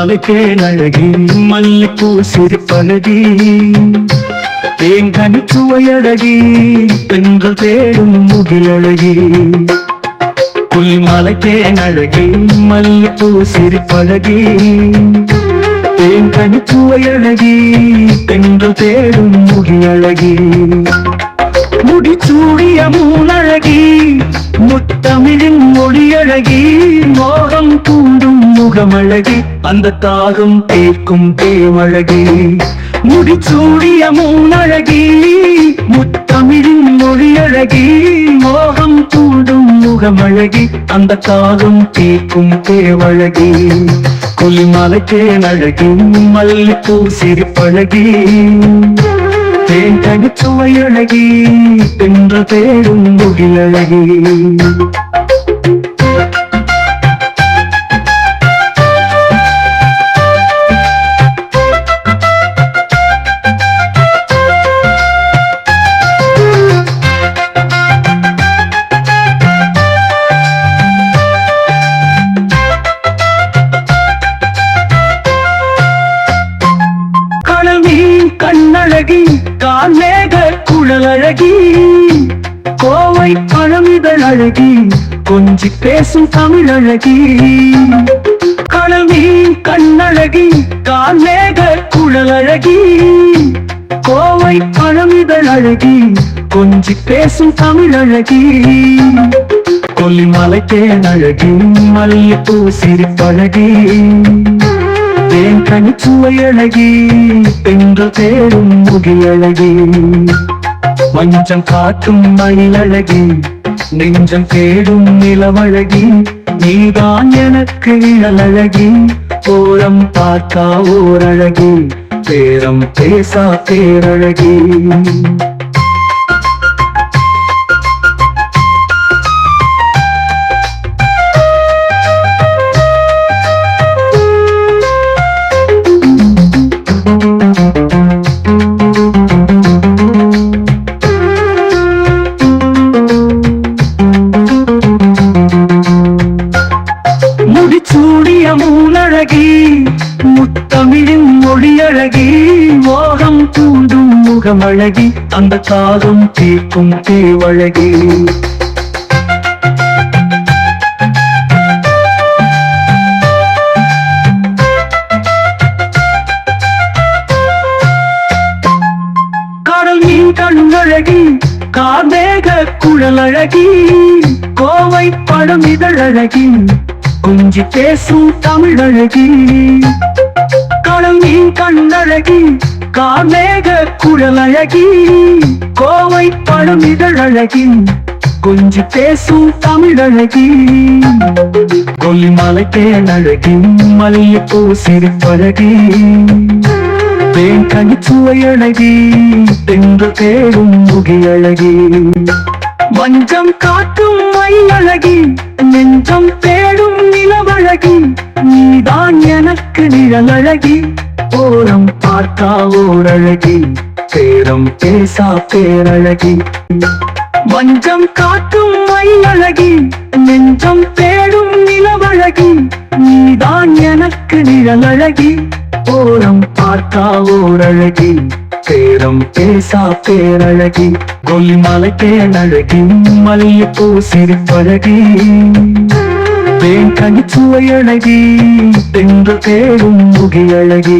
கொல்லிமலைக்கேன் அழகி மல்லிப்பூ சிரிப்பழகி. தேங்கனி சுவையழகி பெண்கள் தேடும் முகிலழகி கொல்லிமலைக்கேன் அழகி மல்லிப்பூ சிரிப்பழகி. தேங்கனி சுவையழகி பெண்கள் தேடும் முகிலழகி முடிச்சூடிய மூணழகி முத்தமிழின் மொழியழகி மோகம் பூண்டு முகமழகி அந்த தாகம் தீர்க்கும் தேவழகி முடிச்சூடிய மூனழகி முத்தமிழின் மொழியழகி. மோகம் தூண்டும் முகமழகி அந்த தாகம் தீர்க்கும் தேவழகி. கொல்லிமலைக்கேன் அழகி மல்லிப்பூ சிரிப்பழகி. தேன் சுவையழகி என்று தேடும் முகிலழகி. அழகி கண்ணழகி குழல் அழகி கோவை பழமிதழ் அழகி கொஞ்சி பேசும் தமிழ் அழகி. மீன் கண்ணழகி கான்மேக குழல் அழகி கோவை பழமிதழ் அழகி கொஞ்சி பேசும் தமிழ் தமிழழகி கொல்லிமலைக்கேன் அழகி மல்லிப்பூ சிரிப்பழகி. தேன் கனிச்சுவையழகி பெண்கள் தேடும் முகிலழகி. மஞ்சம் காட்டும் மயிலழகி நெஞ்சம் தேடும் நிலவழகி. நீதான் எனக்கு இழலழகி ஓரம் பார்த்தா ஓரழகி பேரம் பேசா பேரழகி. மொழியழகி மோகம் தூண்டும் முகமழகி அந்த காதும் தீர்க்கும் தேவழகி. கடல் மீன் கண்ணழகி கார்மேக குழலழகி கோவை படம் இதழழகி குஞ்சி பேசும் தமிழழகி. கடல் நீ கண்ணழகி கார்மேக குழலழகி கோவை படம் இதழழகி கொஞ்சி பேசும் தமிழழகி. கொல்லிமலை தேனழகி மல்லிப்பூ சிரிப்பழகி தேன் கனிச்சுவையழகி தென்று தேடும் முகியழகி வஞ்சம் காட்டும் மயிலழகி நெஞ்சம் தேடும் நிலவழகி தான் எனக்கு நிழலழகி ஓரம் பார்த்தா ஓரழகி பேரம் பேசா பேரழகி. வஞ்சம் காட்டும் மயிலழகி நெஞ்சம் தேடும் நிலவழகி நீதான் எனக்கு நிழலழகி ஓரம் பார்த்தா ஓரழகி பேரம் பேசா பேரழகி. கொல்லிமலை தேனழகி மல்லிப்பூ சிரிப்பழகி. தேன் கனிச்சுவையழகி தென்று தேடும் முகியழகி.